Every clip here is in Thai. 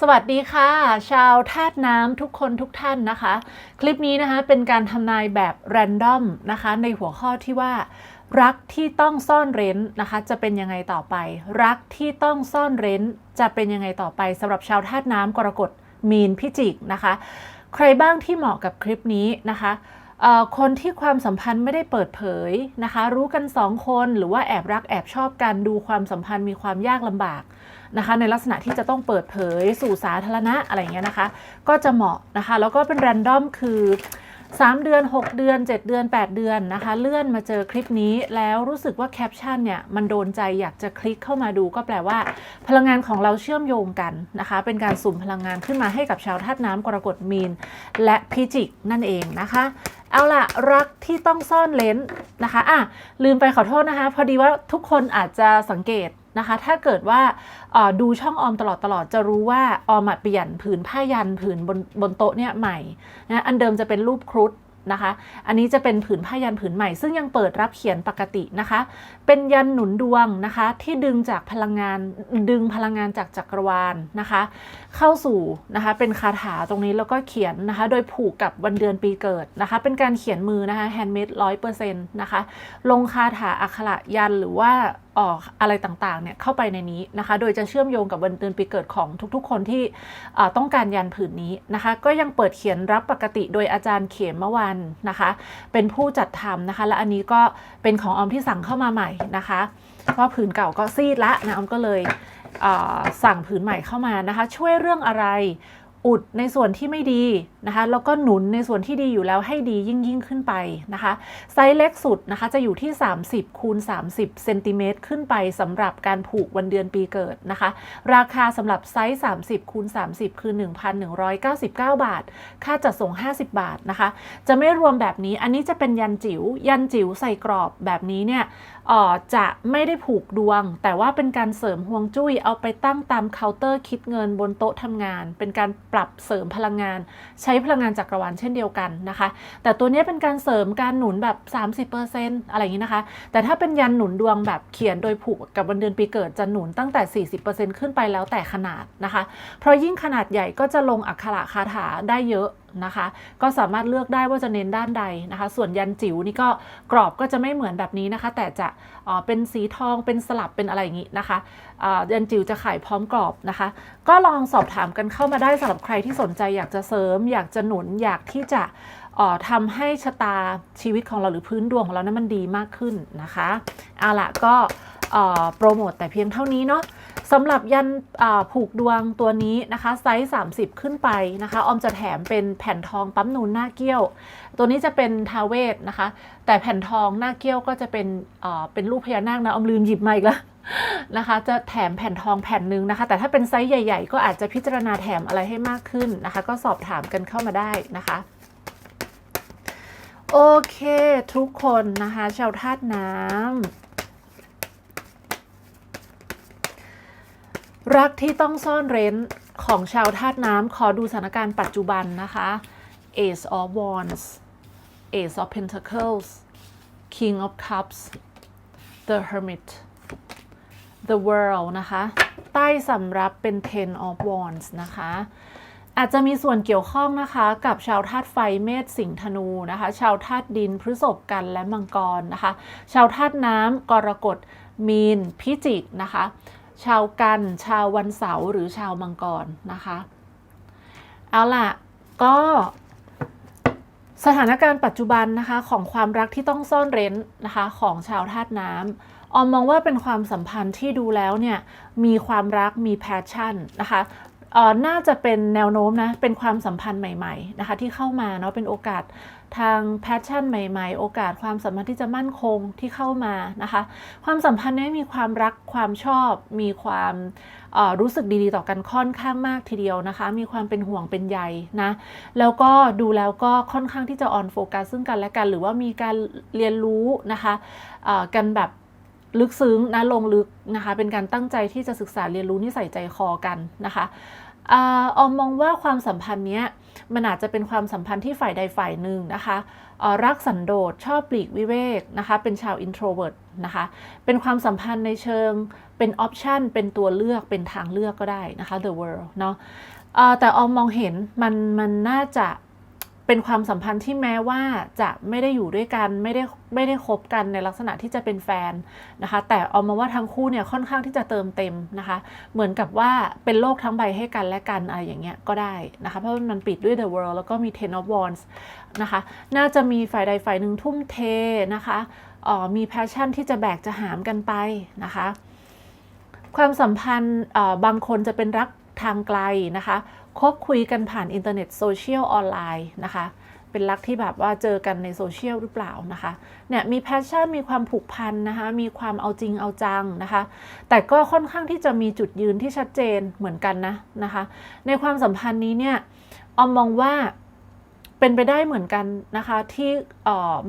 สวัสดีค่ะ ชาวธาตุน้ำทุกคนทุกท่านนะคะ คลิปนี้นะคะเป็นการทำนายแบบแรนดอมนะคะ ในหัวข้อที่ว่า รักที่ต้องซ่อนเร้นนะคะ จะเป็นยังไงต่อไป รักที่ต้องซ่อนเร้น จะเป็นยังไงต่อไปสำหรับชาวธาตุน้ำกรกฎมีนพิจิกนะคะ ใครบ้างที่เหมาะกับคลิปนี้นะคะคนที่ความสัมพันธ์ไม่ได้เปิดเผยนะคะ รู้กันสองคนหรือว่าแอบรักแอบชอบกันดูความสัมพันธ์มีความยากลำบาก นะคะ ในลักษณะที่จะต้องเปิดเผยสู่สาธารณะอะไรอย่างเงี้ยนะคะ ก็จะเหมาะนะคะ แล้วก็เป็นแรนดอมคือ 3 เดือน 6 เดือน 7 เดือน 8 เดือนนะคะ เลื่อนมาเจอคลิปนี้แล้วรู้สึกว่าแคปชั่นเนี่ย มันโดนใจอยากจะคลิกเข้ามาดูก็แปลว่า พลังงานของเราเชื่อมโยงกันนะคะ เป็นการสุ่มพลังงานขึ้นมาให้กับชาวธาตุน้ำกรกฎมีน และพิจิกนั่นเองนะคะเอาล่ะ รักที่ต้องซ่อนเลนนะคะอะลืมไปขอโทษนะคะ พอดีว่าทุกคนอาจจะสังเกต นะคะ ถ้าเกิดว่าดูช่องออมตลอดตลอดจะรู้ว่าออมอะเปลี่ยนผืนผ้ายันผืนบนบนโต๊ะเนี่ยใหม่นะอันเดิมจะเป็นรูปครุฑนะคะ อันนี้จะเป็นผืนผ้ายันผืนใหม่ ซึ่งยังเปิดรับเขียนปกตินะคะเป็นยันหนุนดวงนะคะ ที่ดึงจากพลังงานดึงพลังงานจากจักรวาลนะคะ เข้าสู่นะคะเป็นคาถาตรงนี้แล้วก็เขียนนะคะ โดยผูกกับวันเดือนปีเกิดนะคะ เป็นการเขียนมือนะคะแฮนด์เมดร้อยเปอร์เซ็นต์นะคะ ลงคาถาอักขระยันหรือว่าออกอะไรต่างๆเนี่ยเข้าไปในนี้นะคะ โดยจะเชื่อมโยงกับวันเดือนปีเกิดของทุกๆ คนที่ต้องการยันผืนนี้นะคะ ก็ยังเปิดเขียนรับปกติโดยอาจารย์เขมเมื่อวันนะคะ เป็นผู้จัดทำนะคะ และอันนี้ก็เป็นของออมที่สั่งเข้ามาใหม่นะคะเพราะผืนเก่าก็ซีดละนะออมก็เลยสั่งผืนใหม่เข้ามานะคะ ช่วยเรื่องอะไร อุดในส่วนที่ไม่ดีนะคะ แล้วก็หนุนในส่วนที่ดีอยู่แล้วให้ดียิ่งยิ่งขึ้นไปนะคะ ไซส์เล็กสุดนะคะจะอยู่ที่ 30คูณ30เซนติเมตรขึ้นไปสำหรับการผูกวันเดือนปีเกิดนะคะ ราคาสำหรับไซส์ 30คูณ30 คือ 1,199 บาท ค่าจัดส่ง 50 บาทนะคะ จะไม่รวมแบบนี้อันนี้จะเป็นยันจิ๋วยันจิ๋วใส่กรอบแบบนี้เนี่ยเออจะไม่ได้ผูกดวง แต่ว่าเป็นการเสริมห่วงจุ้ยเอาไปตั้งตามเคาน์เตอร์คิดเงินบนโต๊ะทำงาน เป็นการปรับเสริมพลังงาน ใช้พลังงานจักรวาลเช่นเดียวกันนะคะ แต่ตัวนี้เป็นการเสริมการหนุนแบบ 30%อะไรอย่างนี้นะคะ แต่ถ้าเป็นยันหนุนดวงแบบเขียนโดยผูกกับวันเดือนปีเกิดจะหนุนตั้งแต่ 40%ขึ้นไปแล้วแต่ขนาดนะคะ เพราะยิ่งขนาดใหญ่ก็จะลงอักขระคาถาได้เยอะ นะคะ ก็สามารถเลือกได้ว่าจะเน้นด้านใดนะคะ ส่วนยันจิ๋วนี่ก็กรอบก็จะไม่เหมือนแบบนี้นะคะ แต่จะเป็นสีทองเป็นสลับเป็นอะไรอย่างนี้นะคะยันจิ๋วจะขายพร้อมกรอบนะคะ ก็ลองสอบถามกันเข้ามาได้สำหรับใครที่สนใจอยากจะเสริม อยากจะหนุนอยากที่จะทำให้ชะตาชีวิตของเราหรือพื้นดวงของเรานั้นมันดีมากขึ้นนะคะเอาละก็โปรโมทแต่เพียงเท่านี้เนาะ สำหรับยันผูกดวงตัวนี้นะคะไซส์ 30 ขึ้นไปนะคะ ออมจะแถมเป็นแผ่นทองปั๊มนูนหน้าเกี้ยว ตัวนี้จะเป็นทาเวศนะคะ แต่แผ่นทองหน้าเกี้ยวก็จะเป็นเป็นรูปพญานาคนะออมลืมหยิบมาอีกแล้วนะคะ จะแถมแผ่นทองแผ่นหนึ่งนะคะ แต่ถ้าเป็นไซส์ใหญ่ ๆ ก็อาจจะพิจารณาแถมอะไรให้มากขึ้นนะคะ ก็สอบถามกันเข้ามาได้นะคะโอเค ทุกคนนะคะ ชาวธาตุน้ำ รักที่ต้องซ่อนเร้นของชาวธาตุน้ำขอดูสถานการณ์ปัจจุบันนะคะ Ace of Wands Ace of Pentacles King of Cups The Hermit The World นะคะ ใต้สำรับเป็น Ten of Wands นะคะ อาจจะมีส่วนเกี่ยวข้องนะคะกับชาวธาตุไฟเมษสิงห์ธนูนะคะ ชาวธาตุดินพฤษภกันและมังกรนะคะ ชาวธาตุน้ำกรกฎมีนพิจิกนะคะ ชาวกัน ชาววันเสาร์หรือชาวมังกรนะคะ เอาล่ะ ก็สถานการณ์ปัจจุบันนะคะของความรักที่ต้องซ่อนเร้นนะคะของชาวธาตุน้ำออมมองว่าเป็นความสัมพันธ์ที่ดูแล้วเนี่ยมีความรักมีแพชชั่นนะคะ น่าจะเป็นแนวโน้มนะ เป็นความสัมพันธ์ใหม่ๆนะคะที่เข้ามาเนาะ เป็นโอกาสทางแพชชั่นใหม่ๆ โอกาสความสัมพันธ์ที่จะมั่นคงที่เข้ามานะคะ ความสัมพันธ์นี้มีความรักความชอบ มีความรู้สึกดีๆ ต่อกันค่อนข้างมากทีเดียวนะคะ มีความเป็นห่วงเป็นใยนะ แล้วก็ดูแล้วก็ค่อนข้างที่จะออนโฟกัสซึ่งกันและกัน หรือว่ามีการเรียนรู้นะคะกันแบบลึกซึ้งนะลงลึกนะคะ เป็นการตั้งใจที่จะศึกษาเรียนรู้นิสัยใจคอกันนะคะ ออมมองว่าความสัมพันธ์เนี้ยมันอาจจะเป็นความสัมพันธ์ที่ฝ่ายใดฝ่ายหนึ่งนะคะรักสันโดษชอบปลีกวิเวกนะคะ เป็นชาวอินโทรเวิร์ตนะคะ เป็นความสัมพันธ์ในเชิงเป็นออปชันเป็นตัวเลือกเป็นทางเลือกก็ได้นะคะ the world เนาะแต่ออมมองเห็นมันมันน่าจะ เป็นความสัมพันธ์ที่แม้ว่าจะไม่ได้อยู่ด้วยกันไม่ได้ไม่ได้คบกันในลักษณะที่จะเป็นแฟนนะคะ แต่ออมมองว่าทั้งคู่เนี่ยค่อนข้างที่จะเติมเต็มนะคะ เหมือนกับว่าเป็นโลกทั้งใบให้กันและกันอะไรอย่างเงี้ยก็ได้นะคะ เพราะมันปิดด้วย The World แล้วก็มี Ten of Wands นะคะ น่าจะมีฝ่ายใดฝ่ายหนึ่งทุ่มเทนะคะออมีแพชชั่นที่จะแบกจะหามกันไปนะคะ ความสัมพันธ์บางคนจะเป็นรักทางไกลนะคะ คบคุยกันผ่านอินเทอร์เน็ตโซเชียลออนไลน์นะคะ เป็นรักที่แบบว่าเจอกันในโซเชียลหรือเปล่านะคะ เนี่ยมีแพชชั่นมีความผูกพันนะคะ มีความเอาจริงเอาจังนะคะ แต่ก็ค่อนข้างที่จะมีจุดยืนที่ชัดเจนเหมือนกันนะนะคะ ในความสัมพันธ์นี้เนี่ยออมมองว่า เป็นไปได้เหมือนกันนะคะที่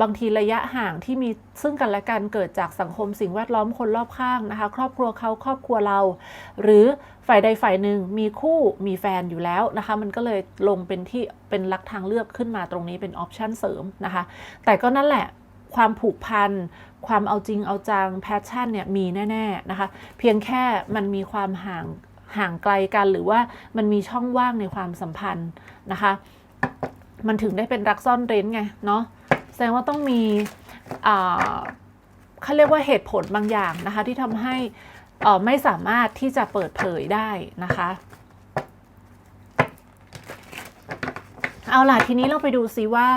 บางทีระยะห่างที่มีซึ่งกันและกันเกิดจากสังคมสิ่งแวดล้อมคนรอบข้างนะคะ ครอบครัวเขาครอบครัวเรา หรือฝ่ายใดฝ่ายหนึ่งมีคู่มีแฟนอยู่แล้วนะคะ มันก็เลยลงเป็นที่เป็นลักทางเลือกขึ้นมาตรงนี้เป็นออปชันเสริมนะคะ แต่ก็นั่นแหละความผูกพันความเอาจริงเอาจังแพชชั่นเนี่ยมีแน่ๆนะคะ เพียงแค่มันมีความห่างห่างไกลกันหรือว่ามันมีช่องว่างในความสัมพันธ์นะคะ มันถึงได้เป็นรักซ่อนเร้นไงเนาะแสดงว่าต้องมีเขาเรียกว่าเหตุผลบางอย่างนะคะ ที่ทำให้ไม่สามารถที่จะเปิดเผยได้นะคะ เอาล่ะทีนี้เราไปดูซิว่า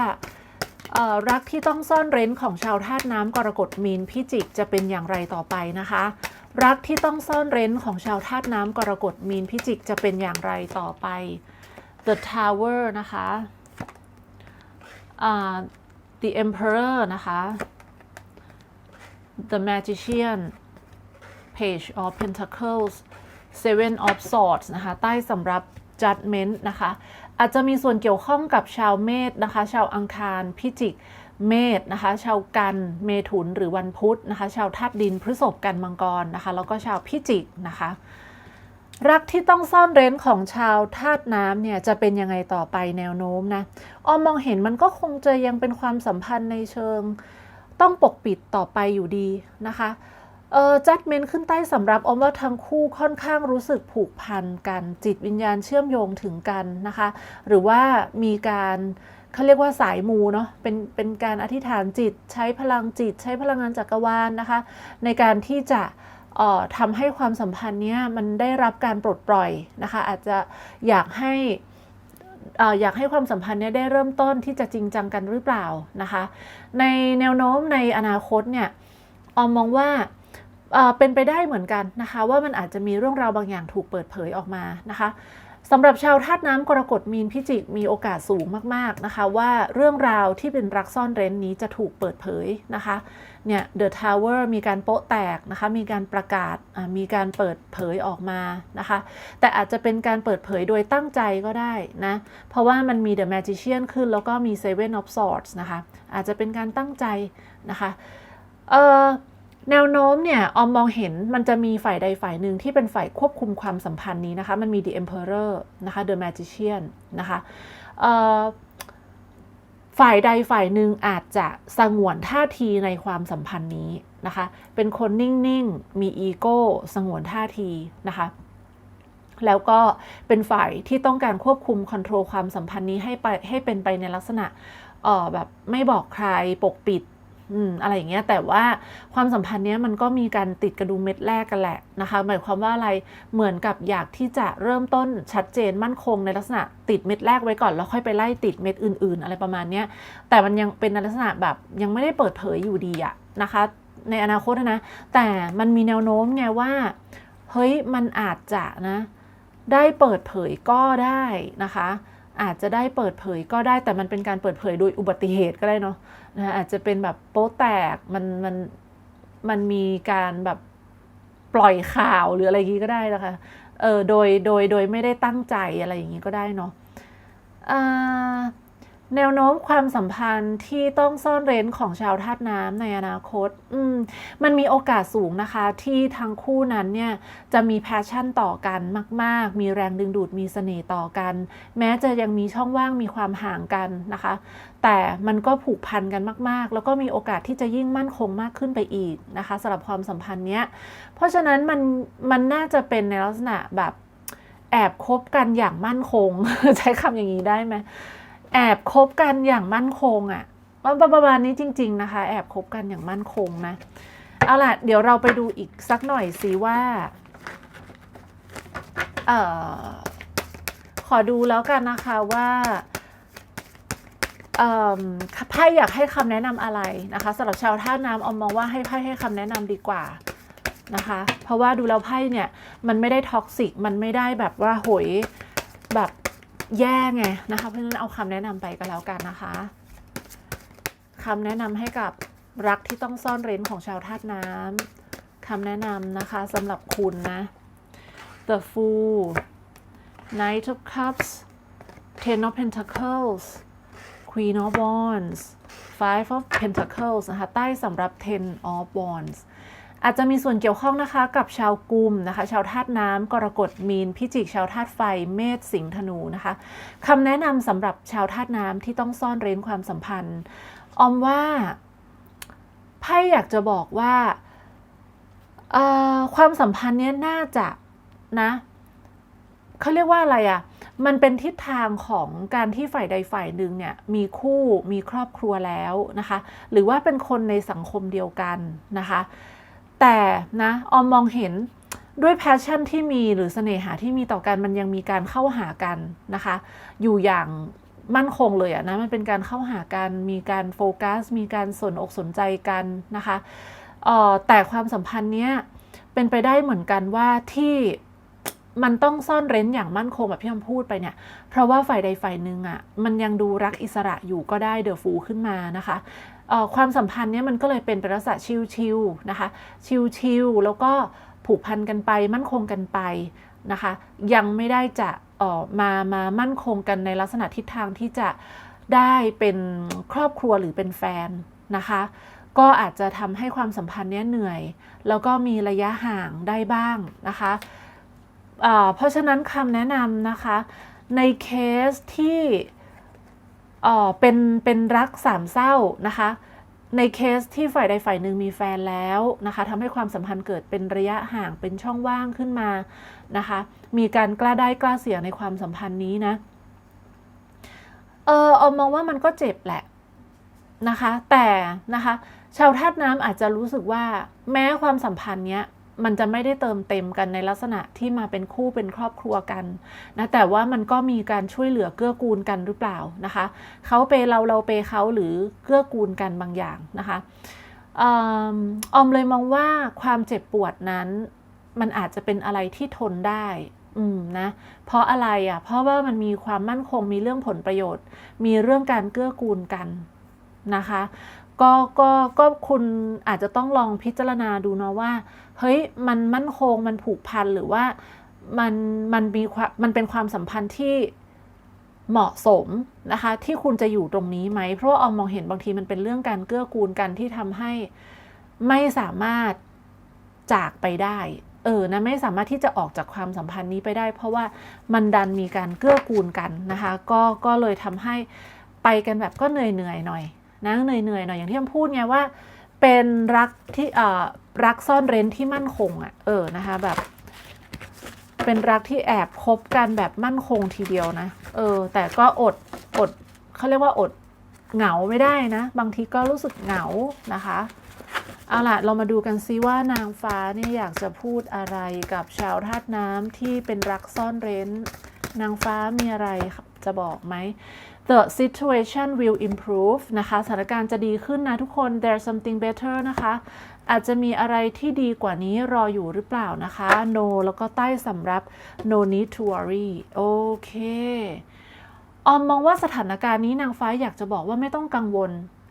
รักที่ต้องซ่อนเร้นของชาวธาตุน้ำกรกฎมีนพิจิกจะเป็นอย่างไรต่อไปนะคะ รักที่ต้องซ่อนเร้นของชาวธาตุน้ำกรกฎมีนพิจิกจะเป็นอย่างไรต่อไป The Tower นะคะ The Emperor นะคะ The Magician Page of Pentacles Seven of Swords นะคะ ใต้สำหรับ Judgment นะคะ อาจจะมีส่วนเกี่ยวข้องกับชาวเมษนะคะ ชาวอังคาร พิจิก เมษนะคะ ชาวกัน เมถุน หรือวันพุธนะคะ ชาวธาตุดิน พฤษภกัน มังกรนะคะ แล้วก็ชาวพิจิกนะคะ รักที่ต้องซ่อนเร้นของชาวธาตุน้ำเนี่ยจะเป็นยังไงต่อไปแนวโน้มนะออมมองเห็นมันก็คงจะยังเป็นความสัมพันธ์ในเชิง ต้องปกปิดต่อไปอยู่ดีนะคะเออจัดเมนขึ้นใต้สำหรับออมว่าทั้งคู่ค่อนข้างรู้สึกผูกพันกัน จิตวิญญาณเชื่อมโยงถึงกันนะคะ หรือว่ามีการเขาเรียกว่าสายมูเนาะเป็นเป็นการอธิษฐานจิตใช้พลังจิต ใช้พลังงานจักรวาลนะคะ ในการที่จะเทำให้ความสัมพันธ์เนี้ยมันได้รับการปลดปล่อยนะคะ อาจจะอยากให้อออยากให้ความสัมพันธ์เนี้ยได้เริ่มต้นที่จะจริงจังกันหรือเปล่านะคะ ในแนวโน้มในอนาคตเนี่ยออมมองว่าเเป็นไปได้เหมือนกันนะคะ ว่ามันอาจจะมีเรื่องราวบางอย่างถูกเปิดเผยออกมานะคะ สำหรับชาวธาตุน้ำกรกฎมีนพิจิกมีโอกาสสูงมากๆนะคะว่าเรื่องราวที่เป็นรักซ่อนเร้นนี้จะถูกเปิดเผยนะคะเนี่ย The Tower มีการโป๊ะแตกนะคะมีการประกาศมีการเปิดเผยออกมานะคะแต่อาจจะเป็นการเปิดเผยโดยตั้งใจก็ได้นะเพราะว่ามันมี The Magician ขึ้นแล้วก็มี Seven of Swords นะคะอาจจะเป็นการตั้งใจนะคะเอ่อ แนวโน้มเนี่ยออมมองเห็นมันจะมีฝ่ายใดฝ่ายหนึ่งที่เป็นฝ่ายควบคุมความสัมพันธ์นี้นะคะ มันมี The Emperor นะคะ The Magician นะคะฝ่ายใดฝ่ายหนึ่งอาจจะสงวนท่าทีในความสัมพันธ์นี้นะคะ เป็นคนนิ่ง ๆ มีอีโก้สงวนท่าทีนะคะ แล้วก็เป็นฝ่ายที่ต้องการควบคุมคอนโทรลความสัมพันธ์นี้ให้ไปให้เป็นไปในลักษณะออแบบไม่บอกใครปกปิด อืมอะไรอย่างเงี้ยแต่ว่าความสัมพันธ์เนี้ยมันก็มีการติดกระดุมเม็ดแรกกันแหละนะคะ หมายความว่าอะไรเหมือนกับอยากที่จะเริ่มต้นชัดเจนมั่นคงในลักษณะติดเม็ดแรกไว้ก่อนแล้วค่อยไปไล่ติดเม็ดอื่น ๆ อะไรประมาณเนี้ยแต่มันยังเป็นในลักษณะแบบยังไม่ได้เปิดเผยอยู่ดีอะนะคะ ในอนาคตนะ แต่มันมีแนวโน้มไงว่าเฮ้ยมันอาจจะนะ ได้เปิดเผยก็ได้นะคะ อาจจะได้เปิดเผยก็ได้แต่มันเป็นการเปิดเผยโดยอุบัติเหตุก็ได้เนาะ นะอาจจะเป็นแบบโป๊แตกมันมันมันมีการแบบปล่อยข่าวหรืออะไรอย่างงี้ก็ได้นะคะเออโดยโดยโดยไม่ได้ตั้งใจอะไรอย่างงี้ก็ได้เนาะอ่า แนวโน้มความสัมพันธ์ที่ต้องซ่อนเร้นของชาวธาตุน้ำในอนาคตอืมมันมีโอกาสสูงนะคะ ที่ทั้งคู่นั้นเนี่ยจะมีแพชชั่นต่อกันมาก ๆ มีแรงดึงดูดมีเสน่ห์ต่อกัน แม้จะยังมีช่องว่างมีความห่างกันนะคะ แต่มันก็ผูกพันกันมาก ๆ แล้วก็มีโอกาสที่จะยิ่งมั่นคงมากขึ้นไปอีกนะคะสำหรับความสัมพันธ์เนี้ย เพราะฉะนั้นมันมันน่าจะเป็นในลักษณะแบบแอบคบกันอย่างมั่นคง ใช้คำอย่างนี้ได้ไหม แอบคบกันอย่างมั่นคงอะ่ะประประมาณนี้จริง ๆ นะคะ แอบคบกันอย่างมั่นคงนะ เอาล่ะ เดี๋ยวเราไปดูอีกสักหน่อยสิว่า เอ่อ ขอดูแล้วกันนะคะว่าไพ่อยากให้คำแนะนำอะไรนะคะสำหรับชาวท่าน้ำออมมองว่าให้ไพ่ให้คำแนะนำดีกว่านะคะ เพราะว่าดูแล้วไพ่เนี่ย มันไม่ได้ท็อกซิก มันไม่ได้แบบว่าโหยแบบ แย่ไงนะคะเพราะฉะนั้นเอาคำแนะนำไปก็แล้วกันนะคะคำแนะนำให้กับรักที่ต้องซ่อนเร้นของชาวธาตุน้ำคำแนะนำนะคะสำหรับคุณนะ The Fool Knight of Cups Ten of Pentacles Queen of Wands Five of Pentacles นะคะใต้สำหรับ Ten of Wands อาจจะมีส่วนเกี่ยวข้องนะคะกับชาวกุมนะคะ ชาวธาตุน้ำกรกฎมีนพิจิกชาวธาตุไฟ เมษสิงห์ธนูนะคะคำแนะนำสำหรับชาวธาตุน้ำที่ต้องซ่อนเร้นความสัมพันธ์ออมว่าไพ่อยากจะบอกว่าความสัมพันธ์เนี้ยน่าจะนะเขาเรียกว่าอะไรอะ่ะ มันเป็นทิศทางของการที่ฝ่ายใดฝ่ายหนึ่งเนี่ยมีคู่มีครอบครัวแล้วนะคะ หรือว่าเป็นคนในสังคมเดียวกันนะคะ แต่นะออมมองเห็นด้วยแพชชั่นที่มีหรือเสน่หาที่มีต่อกันมันยังมีการเข้าหากันนะคะ อยู่อย่างมั่นคงเลยอะนะมันเป็นการเข้าหากันมีการโฟกัส มีการสนอกสนใจกันนะคะแต่ความสัมพันธ์เนี้ยเป็นไปได้เหมือนกันว่าที่มันต้องซ่อนเร้นอย่างมั่นคงแบบพี่อมพูดไปเนี่ย เพราะว่าฝ่ายใดฝ่ายหนึ่งอะ่ะ มันยังดูรักอิสระอยู่ก็ได้เดอะฟูขึ้นมานะคะ ความสัมพันธ์เนี้ยมันก็เลยเป็นเป็นลักษณะชิลๆนะคะ ชิลๆแล้วก็ผูกพันกันไปมั่นคงกันไปนะคะ ยังไม่ได้จะออมามามั่นคงกันในลักษณะทิศทางที่จะได้เป็นครอบครัวหรือเป็นแฟนนะคะ ก็อาจจะทำให้ความสัมพันธ์เนี้ยเหนื่อย แล้วก็มีระยะห่างได้บ้างนะคะเพราะฉะนั้นคำแนะนำนะคะในเคสที่ เป็นเป็นรักสามเศร้านะคะ ในเคสที่ฝ่ายใดฝ่ายหนึ่งมีแฟนแล้วนะคะทำให้ความสัมพันธ์เกิดเป็นระยะห่างเป็นช่องว่างขึ้นมานะคะ มีการกล้าได้กล้าเสียในความสัมพันธ์นี้นะเออเอามองว่ามันก็เจ็บแหละนะคะ แต่นะคะ ชาวธาตุน้ำอาจจะรู้สึกว่าแม้ความสัมพันธ์เนี้ย มันจะไม่ได้เติมเต็มกันในลักษณะที่มาเป็นคู่เป็นครอบครัวกันนะแต่ว่ามันก็มีการช่วยเหลือเกื้อกูลกันหรือเปล่านะคะเขาเปเราเราเปเขาหรือเกื้อกูลกันบางอย่างนะคะออมเลยมองว่าความเจ็บปวดนั้นมันอาจจะเป็นอะไรที่ทนได้อืมนะเพราะอะไรอะ่ะ เพราะว่ามันมีความมั่นคงมีเรื่องผลประโยชน์ มีเรื่องการเกื้อกูลกันนะคะ ก็ก็ก็คุณอาจจะต้องลองพิจารณาดูเนาะว่า เฮ้ยมันมั่นคงมันผูกพันหรือว่ามันมันมีความมันเป็นความสัมพันธ์ที่เหมาะสมนะคะ ที่คุณจะอยู่ตรงนี้ไหม เพราะว่าเอามองเห็นบางทีมันเป็นเรื่องการเกื้อกูลกันที่ทำให้ไม่สามารถจากไปได้ เออนะไม่สามารถที่จะออกจากความสัมพันธ์นี้ไปได้ เพราะว่ามันดันมีการเกื้อกูลกันนะคะ ก็ก็เลยทำให้ไปกันแบบก็เหนื่อยเหนื่อยหน่อยนะเหนื่อยๆหน่อยอย่างที่ผมพูดไงว่า เป็นรักที่เออ รักซ่อนเร้นที่มั่นคงอะ่ะเออนะคะแบบ เป็นรักที่แอบคบกันแบบมั่นคงทีเดียวนะ เออ แต่ก็อดอดเขาเรียกว่าอดเหงาไม่ได้นะ บางทีก็รู้สึกเหงานะคะเอาล่ะ เรามาดูกันซิว่านางฟ้าเนี่ยอยากจะพูดอะไรกับชาวธาตุน้ำที่เป็นรักซ่อนเร้น นางฟ้ามีอะไรจะบอกไหม the situation will improve นะคะ สถานการณ์จะดีขึ้นนะทุกคน there's something better นะคะ อาจจะมีอะไรที่ดีกว่านี้รออยู่หรือเปล่านะคะ no แล้วก็ใต้สำรับ no need to worry โอเค ออมมองว่าสถานการณ์นี้นางฟ้าอยากจะบอกว่าไม่ต้องกังวล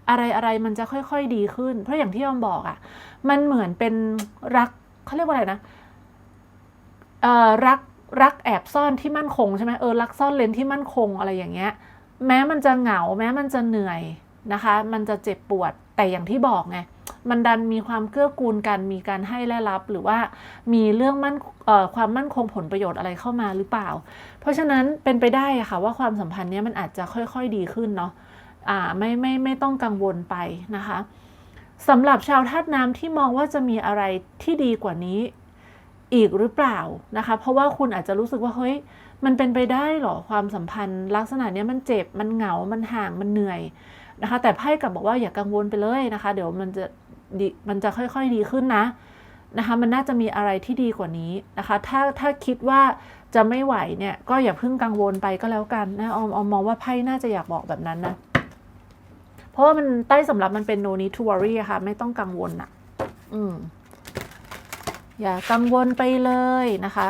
อะไรอะไรมันจะค่อยๆดีขึ้น เพราะอย่างที่ออมบอกอะ่ะ มันเหมือนเป็นรักเขาเรียกว่าอะไรนะเอ่อรักรักแอบซ่อนที่มั่นคงใช่ไหมเออรักซ่อนเลนที่มั่นคงอะไรอย่างเงี้ย แม้มันจะเหงา แม้มันจะเหนื่อยนะคะ มันจะเจ็บปวด แต่อย่างที่บอกไงมันดันมีความเกื้อกูลกัน มีการให้และรับ หรือว่ามีเรื่องมั่นความมั่นคงผลประโยชน์อะไรเข้ามาหรือเปล่า เพราะฉะนั้นเป็นไปได้ค่ะว่าความสัมพันธ์นี้มันอาจจะค่อยๆดีขึ้นเนาะอ่าไม่ไม่ไม่ต้องกังวลไปนะคะสำหรับชาวธาตุน้ำที่มองว่าจะมีอะไรที่ดีกว่านี้อีกหรือเปล่านะคะ เพราะว่าคุณอาจจะรู้สึกว่าเฮ้ยมันเป็นไปได้เหรอความสัมพันธ์ ลักษณะนี้มันเจ็บมันเหงา มันห่างมันเหนื่อย นะคะ แต่ไพ่กลับบอกว่าอย่ากังวลไปเลยนะคะ เดี๋ยวมันจะดีมันจะค่อยๆดีขึ้นนะนะคะ มันน่าจะมีอะไรที่ดีกว่านี้นะคะ ถ้าถ้าคิดว่าจะไม่ไหวเนี่ย ก็อย่าเพิ่งกังวลไปก็แล้วกันนะออมออมมองว่าไพ่น่าจะอยากบอกแบบนั้นนะ เพราะว่ามันใต้สำหรับมันเป็น no need to worry อะค่ะ ไม่ต้องกังวลอะ อืมอย่ากังวลไปเลยนะคะ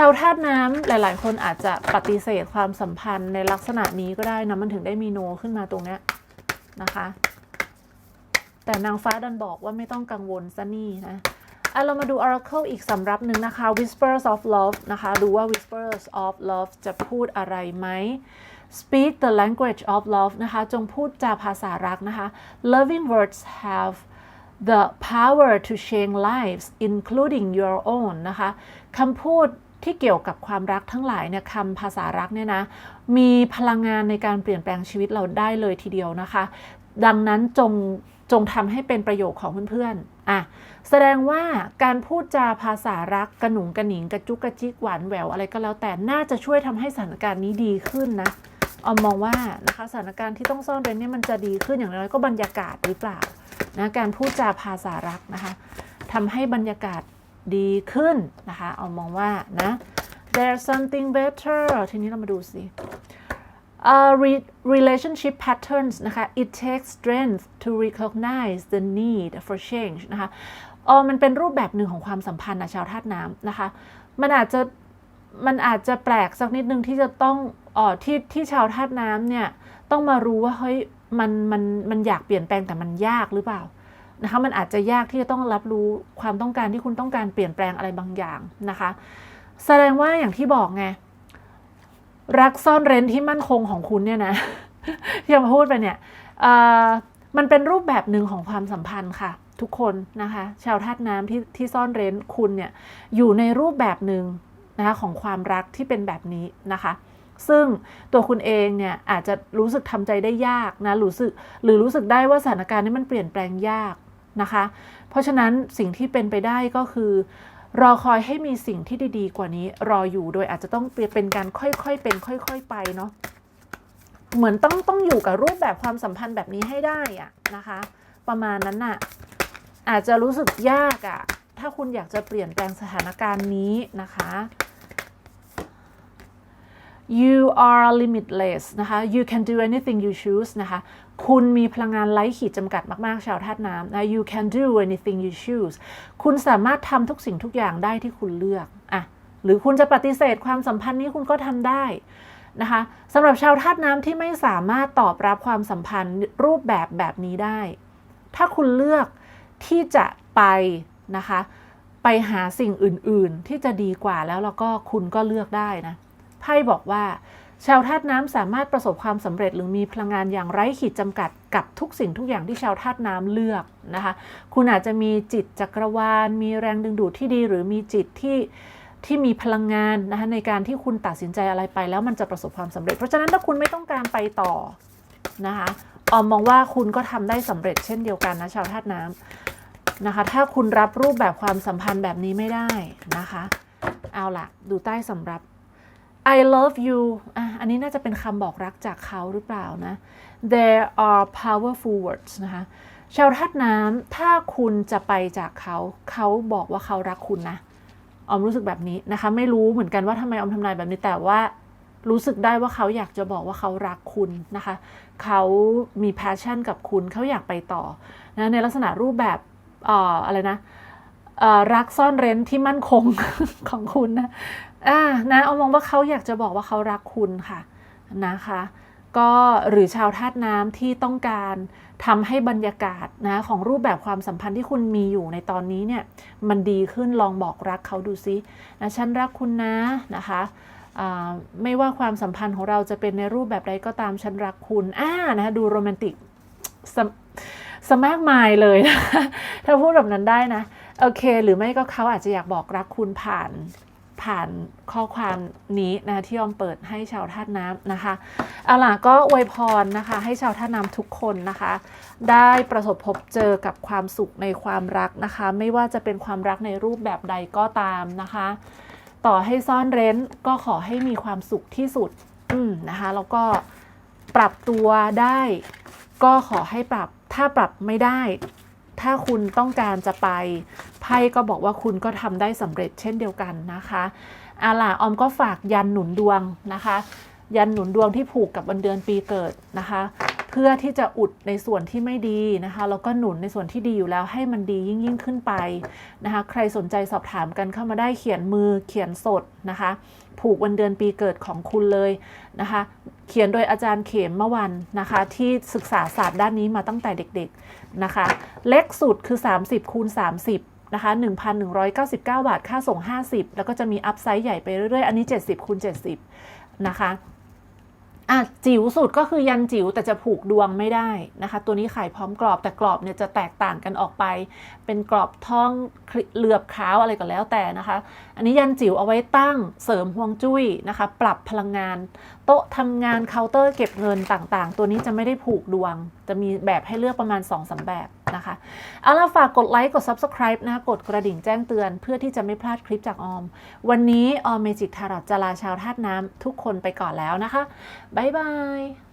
ชาวธาตุน้ำหลาย ๆ คนอาจจะปฏิเสธความสัมพันธ์ในลักษณะนี้ก็ได้นะมันถึงได้มีโนขึ้นมาตรงเนี้ยนะคะ แต่นางฟ้าดันบอกว่าไม่ต้องกังวลซะนี่นะอะเรามาดู Oracle อีกสำรับหนึ่งนะคะ Whispers of Love นะคะดูว่า Whispers of Love จะพูดอะไรไหม Speak the language of love นะคะ จงพูดจาภาษารักนะคะ Loving words have the power to change lives including your own นะคะคำพูด ที่เกี่ยวกับความรักทั้งหลายเนี่ยคำภาษารักเนี่ยนะ มีพลังงานในการเปลี่ยนแปลงชีวิตเราได้เลยทีเดียวนะคะ ดังนั้นจงจงทำให้เป็นประโยชน์ของเพื่อนๆอะแสดงว่าการพูดจาภาษารักกระหนุงกระหนิงกระจุกกระจิกหวานแหววอะไรก็แล้วแต่น่าจะช่วยทำให้สถานการณ์นี้ดีขึ้นนะออมมองว่านะคะสถานการณ์ที่ต้องซ่อนเร้นเนี่ยมันจะดีขึ้นอย่างน้อยก็บรรยากาศหรือเปล่านะการพูดจาภาษารักนะคะทำให้บรรยากาศ ดีขึ้นนะคะออมมองว่านะ there's something better ทีนี้เรามาดูสิ uh, re- relationship patterns นะคะ it takes strength to recognize the need for change นะคะเออมันเป็นรูปแบบหนึ่งของความสัมพันธ์นะชาวธาตุน้ำนะคะ มันอาจจะมันอาจจะแปลกสักนิดนึงที่จะต้องอ๋อที่ที่ชาวธาตุน้ำเนี่ย ต้องมารู้ว่าเฮ้ยมันมันมันอยากเปลี่ยนแปลงแต่มันยากหรือเปล่า นะคะมันอาจจะยากที่จะต้องรับรู้ความต้องการที่คุณต้องการเปลี่ยนแปลงอะไรบางอย่างนะคะ แสดงว่าอย่างที่บอกไงรักซ่อนเร้นที่มั่นคงของคุณเนี่ยนะที่เราพูดไปเนี่ยมันเป็นรูปแบบหนึ่งของความสัมพันธ์ค่ะ ทุกคนนะคะ ชาวธาตุน้ำที่ที่ซ่อนเร้นคุณเนี่ยอยู่ในรูปแบบหนึ่งนะคะของความรักที่เป็นแบบนี้นะคะ ซึ่งตัวคุณเองเนี่ยอาจจะรู้สึกทำใจได้ยากนะรู้สึกหรือรู้สึกได้ว่าสถานการณ์นี้มันเปลี่ยนแปลงยาก นะคะ เพราะฉะนั้นสิ่งที่เป็นไปได้ก็คือ รอคอยให้มีสิ่งที่ดีๆ กว่านี้รออยู่โดยอาจจะต้องเป็นการค่อยๆเป็น ค่อย ๆ ไปเนาะเหมือนต้องต้องอยู่กับรูปแบบความสัมพันธ์แบบนี้ให้ได้อะนะคะ ประมาณนั้นน่ะอาจจะรู้สึกยากอะถ้าคุณอยากจะเปลี่ยนแปลงสถานการณ์นี้นะคะ you are limitless นะคะ you can do anything you choose นะคะ คุณมีพลังงานไร้ขีดจำกัดมากๆ ชาวธาตุน้ำนะ you can do anything you choose คุณสามารถทำทุกสิ่งทุกอย่างได้ที่คุณเลือกอะหรือคุณจะปฏิเสธความสัมพันธ์นี้คุณก็ทำได้นะคะสำหรับชาวธาตุน้ำที่ไม่สามารถตอบรับความสัมพันธ์รูปแบบแบบนี้ได้ ถ้าคุณเลือกที่จะไปนะคะไปหาสิ่งอื่นๆที่จะดีกว่าแล้วแล้วก็คุณก็เลือกได้นะไพ่บอกว่า ชาวธาตุน้ำสามารถประสบความสำเร็จหรือมีพลังงานอย่างไร้ขีดจำกัดกับทุกสิ่งทุกอย่างที่ชาวธาตุน้ำเลือกนะคะ คุณอาจจะมีจิตจักรวาล มีแรงดึงดูดที่ดี หรือมีจิตที่ที่มีพลังงานนะคะในการที่คุณตัดสินใจอะไรไป แล้วมันจะประสบความสำเร็จ เพราะฉะนั้นถ้าคุณไม่ต้องการไปต่อนะคะออมมองว่าคุณก็ทำได้สำเร็จเช่นเดียวกันนะชาวธาตุน้ำนะคะ ถ้าคุณรับรูปแบบความสัมพันธ์แบบนี้ไม่ได้นะคะ เอาล่ะ ดูใต้สำรับ I love you อะอันนี้น่าจะเป็นคำบอกรักจากเขาหรือเปล่านะ There are powerful words นะคะ ชาวธาตุน้ำถ้าคุณจะไปจากเขา เขาบอกว่าเขารักคุณนะออมรู้สึกแบบนี้นะคะ ไม่รู้เหมือนกันว่าทำไมออมทำนายแบบนี้แต่ว่ารู้สึกได้ว่าเขาอยากจะบอกว่าเขารักคุณนะคะ เขามี passion กับคุณ เขาอยากไปต่อนะในลักษณะรูปแบบอออะไรนะรักซ่อนเร้นที่มั่นคงของคุณนะอ่านะเอามองว่าเขาอยากจะบอกว่าเขารักคุณค่ะนะคะ ก็หรือชาวธาตุน้ำที่ต้องการทำให้บรรยากาศนะของรูปแบบความสัมพันธ์ที่คุณมีอยู่ในตอนนี้เนี่ยมันดีขึ้นลองบอกรักเขาดูซินะฉันรักคุณนะนะคะไม่ว่าความสัมพันธ์ของเราจะเป็นในรูปแบบใดก็ตามฉันรักคุณอ่านะคะดูโรแมนติกสมสมากมายเลยนะถ้าพูดแบบนั้นได้นะ โอเค หรือไม่ก็เขาอาจจะอยากบอกรักคุณผ่าน ผ่านข้อความนี้นะที่ยอมเปิดให้ชาวธาตุน้ำนะคะเอาล่ะก็อวยพรนะคะ ให้ชาวธาตุน้ำทุกคนนะคะ ได้ประสบพบเจอกับความสุขในความรักนะคะ ไม่ว่าจะเป็นความรักในรูปแบบใดก็ตามนะคะ ต่อให้ซ่อนเร้นก็ขอให้มีความสุขที่สุดอืมนะคะแล้วก็ปรับตัวได้ ก็ขอให้ปรับถ้าปรับไม่ได้ ถ้าคุณต้องการจะไป ไพ่ก็บอกว่าคุณก็ทำได้สำเร็จเช่นเดียวกันนะคะอาล่ะออมก็ฝากยันหนุนดวงนะคะ ยันหนุนดวงที่ผูกกับวันเดือนปีเกิดนะคะ เพื่อที่จะอุดในส่วนที่ไม่ดีนะคะแล้วก็หนุนในส่วนที่ดีอยู่แล้วให้มันดียิ่งยิ่งขึ้นไปนะคะ ใครสนใจสอบถามกันเข้ามาได้เขียนมือเขียนสดนะคะ ผูกวันเดือนปีเกิดของคุณเลยนะคะ เขียนโดยอาจารย์เขมเมื่อวันนะคะ ที่ศึกษาศาสตร์ด้านนี้มาตั้งแต่เด็ก ๆนะคะ เล็กสุดคือ 30คูณ30 นะคะ1,199 บาท ค่าส่ง 50 แล้วก็จะมีอัพไซด์ใหญ่ไปเรื่อยๆ อันนี้ 70คูณ70 นะคะอะจิ๋วสุดก็คือยันจิ๋วแต่จะผูกดวงไม่ได้นะคะ ตัวนี้ขายพร้อมกรอบแต่กรอบเนี่ยจะแตกต่างกันออกไป เป็นกรอบท่องเหลือบขาวอะไรก็แล้วแต่นะคะ อันนี้ยันจิ๋วเอาไว้ตั้งเสริมฮวงจุ้ยนะคะ ปรับพลังงาน โต๊ะทำงานเคาน์เตอร์เก็บเงินต่างๆ ตัวนี้จะไม่ได้ผูกดวง จะมีแบบให้เลือกประมาณ2อสแบบ นะคะ เอาล่ะฝากกดไลค์กด Subscribe นะ กดกระดิ่งแจ้งเตือนเพื่อที่จะไม่พลาดคลิปจากออม วันนี้ออมเมจิกทารอตจะลาชาวธาตุน้ำทุกคนไปก่อนแล้วนะคะ บ๊ายบาย